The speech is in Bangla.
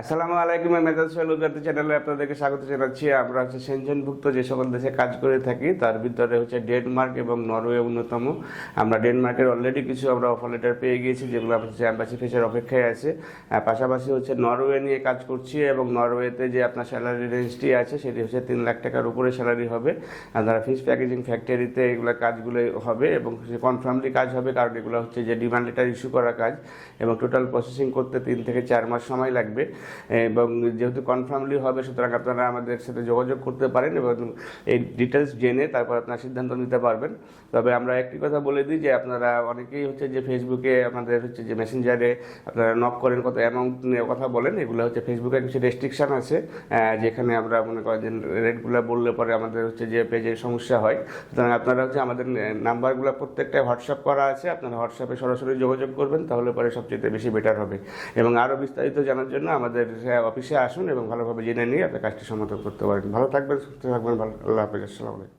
আসসালামু আলাইকুম মেজাজ সোহেল চ্যানেলে আপনাদেরকে স্বাগত জানাচ্ছি। আমরা হচ্ছে সেনজনভুক্ত যে সকল দেশে কাজ করে থাকি, তার ভিতরে হচ্ছে ডেনমার্ক এবং নরওয়ে অন্যতম। আমরা ডেনমার্কের অলরেডি কিছু আমরা অফার লেটার পেয়ে গিয়েছি, যেগুলো হচ্ছে অ্যাম্বাসি ফেসের অপেক্ষায় আছে। পাশাপাশি হচ্ছে নরওয়ে নিয়ে কাজ করছি এবং নরওয়েতে যে আপনার স্যালারি রেঞ্জটি আছে, সেটি হচ্ছে তিন লাখ টাকার উপরে স্যালারি হবে। আর যারা ফিশ প্যাকেজিং ফ্যাক্টরিতে এগুলো কাজগুলো হবে এবং কনফার্মলি কাজ হবে, কারণ এগুলো হচ্ছে যে ডিমান্ড লেটার ইস্যু করা কাজ এবং টোটাল প্রসেসিং করতে তিন থেকে চার মাস সময় লাগবে। এবং যেহেতু কনফার্মলি হবে, সুতরাং আপনারা আমাদের সাথে যোগাযোগ করতে পারেন এবং এই ডিটেলস জেনে তারপর আপনার সিদ্ধান্ত নিতে পারবেন। তবে আমরা একটি কথা বলে দিই যে আপনারা অনেকেই হচ্ছে যে ফেসবুকে আমাদের হচ্ছে যে মেসেঞ্জারে আপনারা নক করেন, কত অ্যামাউন্ট নিয়ে কথা বলেন, এগুলো হচ্ছে ফেসবুকে কিছু রেস্ট্রিকশন আছে যেখানে আমরা মনে করেন যে রেটগুলো বললে পরে আমাদের হচ্ছে যে পেজে সমস্যা হয়। সুতরাং আপনারা হচ্ছে আমাদের নাম্বারগুলো প্রত্যেকটা হোয়াটসঅ্যাপ করা আছে, আপনারা হোয়াটসঅ্যাপে সরাসরি যোগাযোগ করবেন, তাহলে পরে সবচেয়ে বেশি বেটার হবে। এবং আরও বিস্তারিত জানার জন্য আমাদের অফিসে আসুন এবং ভালোভাবে জেনে নিয়ে আপনার কাজটি সমাধান করতে পারেন। ভালো থাকবেন, সুস্থ থাকবেন, ভালো আল্লাহ হাফিজ, আসসালামু আলাইকুম।